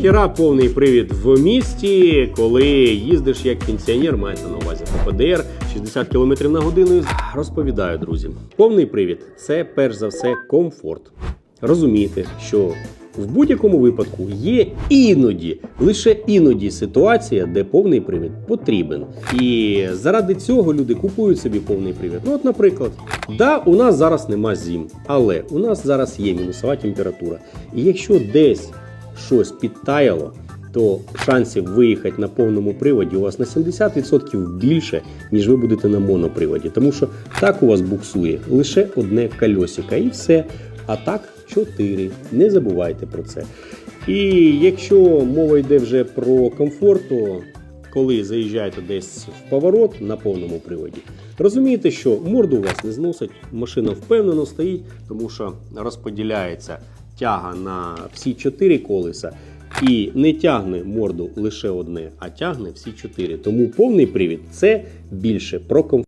Хіра повний привід в місті, коли їздиш як пенсіонер, мається на увазі ПДР 60 км на годину. Розповідаю, друзі. Повний привід це перш за все комфорт. Розумієте, що в будь-якому випадку є іноді, лише іноді ситуація, де повний привід потрібен. І заради цього люди купують собі повний привід. Ну, от, наприклад, да, у нас зараз нема зим, але у нас зараз є мінусова температура. І якщо десь щось підтаяло, то шансів виїхати на повному приводі у вас на 70% більше, ніж ви будете на моноприводі. Тому що так у вас буксує лише одне кольосико і все. А так 4. Не забувайте про це. І якщо мова йде вже про комфорт, то коли заїжджаєте десь в поворот на повному приводі, розумієте, що морду у вас не зносить, машина впевнено стоїть, тому що розподіляється тяга на всі чотири колеса. І не тягне морду лише одне, а тягне всі чотири. Тому повний привід це більше про комфорт.